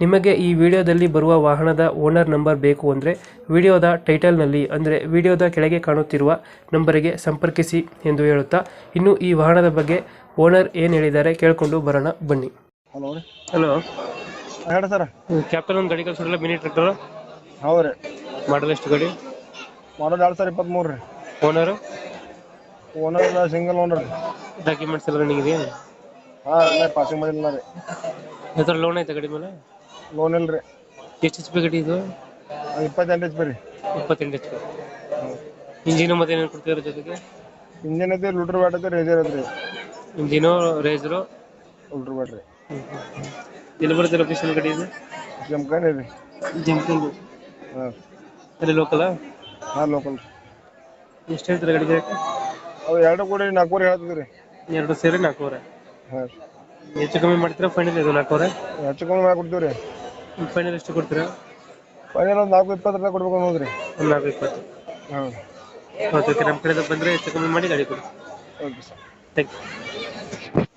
ನಿಮಗೆ ಈ ವಿಡಿಯೋದಲ್ಲಿ ಬರುವ ವಾಹನದ ಓನರ್ ನಂಬರ್ ಬೇಕು ಅಂದರೆ ವಿಡಿಯೋದ ಟೈಟಲ್ನಲ್ಲಿ ಅಂದರೆ ವಿಡಿಯೋದ ಕೆಳಗೆ ಕಾಣುತ್ತಿರುವ ನಂಬರಿಗೆ ಸಂಪರ್ಕಿಸಿ ಎಂದು ಹೇಳುತ್ತಾ ಇನ್ನು ಈ ವಾಹನದ ಬಗ್ಗೆ ಓನರ್ ಏನು ಹೇಳಿದ್ದಾರೆ ಕೇಳಿಕೊಂಡು ಬರೋಣ ಬನ್ನಿ. ಹಲೋ ರೀ. ಹಲೋ. ಹೇಳಿ ಸರ್. ಕ್ಯಾಪ್ಟನ್ ಒಂದು ಗಾಡಿ ಕಳ್ಸೋಲ್ಲ ಮಿನಿ ಟ್ರ್ಯಾಕ್ಟರ್? ಹೌದು ರೀ. ಮಾಡಲ್ ಎಷ್ಟು ಗಾಡಿ? ಮಾಡಲ್ ಎರಡು ಸಾವಿರ ಇಪ್ಪತ್ತ್ಮೂರು ರೀ. ಓನರು ಓನರ್ ಸಿಂಗಲ್ ಓನರ್ ರೀ. ಡಾಕ್ಯುಮೆಂಟ್ಸ್ ಎಲ್ಲ ರನ್ನಿಂಗ್ ಇದೆಯಾ? ಹಾಂ ಪಾಸಿಂಗ್ ಮಾಡಿಲ್ಲ ರೀ. ಹೆಸರು ಲೋನ್ ಐತೆ ಗಡಿ ಮೇಲೆ? ಲೋನ್ ಇಲ್ರಿ. ಎಷ್ಟು ಎಚ್ ಪಿ ಗಾಡಿ ಇದು? ಇಪ್ಪತ್ತೆಂಟು ಎಚ್ ಪಿ ರೀ. ಇಪ್ಪತ್ತೆಂಟು ಎಚ್ ಪಿ ಇಂಜಿನು ಮತ್ತೆ ಏನೇನು ಕೊಡ್ತೀರ ಜೊತೆಗೆ? ಇಂಜಿನ್ ಐತಿ ಲೂಟ್ರ್ ಬ್ಯಾಟ್ ಐತಿ ರೇಜರ್ ಐತಿ ರೀ. ಇಂಜಿನು ರೇಜರು ಲೂಟ್ರ್ ಬ್ಯಾಟ್ ರೀ. ಎಲ್ಲಿ ಬರುತ್ತೆ ಲೊಕೇಶನ್ ಗಾಡಿ ಇದು? ಜಮ್ಖಾನಿ ರೀ. ಜಂಪಿಂಗ್ ಹಾಂ. ಅಲ್ಲಿ ಲೋಕಲ್ ಹಾಂ ಲೋಕಲ್ ಎಷ್ಟು ಹೇಳ್ತೀರ ಗಾಡಿ ಅವು ಎರಡು ಕೂಡಿ ನಾಲ್ಕೂವರೆ ಹೇಳ್ತಿದ್ವಿ ರೀ. ಎರಡು ಸೇರಿ ನಾಲ್ಕೂವರೆ. ಹಾಂ. ಹೆಚ್ಚು ಕಮ್ಮಿ ಮಾಡ್ತೀರಾ ಫೈನಲ್ ಇದು ನಾಲ್ಕೂವರೆ? ಹೆಚ್ಚು ಕಮ್ಮಿ ಮಾಡಿ ಕೊಡ್ತೀವಿ ರೀ. ಫೈನಲ್ ಎಷ್ಟು ಕೊಡ್ತೀರಾ? ಫೈನಲ್ ಒಂದು ನಾಲ್ಕು ಇಪ್ಪತ್ತು ರೂಪಾಯಿ ಕೊಡ್ಬೇಕು ಅನ್ನೋದ್ರಿ. ಒಂದು ನಾಲ್ಕು ಇಪ್ಪತ್ತು. ಹಾಂ ಓಕೆ ಓಕೆ ನಮ್ಮ ಕಡೆಯಿಂದ ಬಂದರೆ ಹೆಚ್ಚು ಕಮ್ಮಿ ಮಾಡಿ ಗಾಡಿ ಕೊಡಿ. Okay sir thank you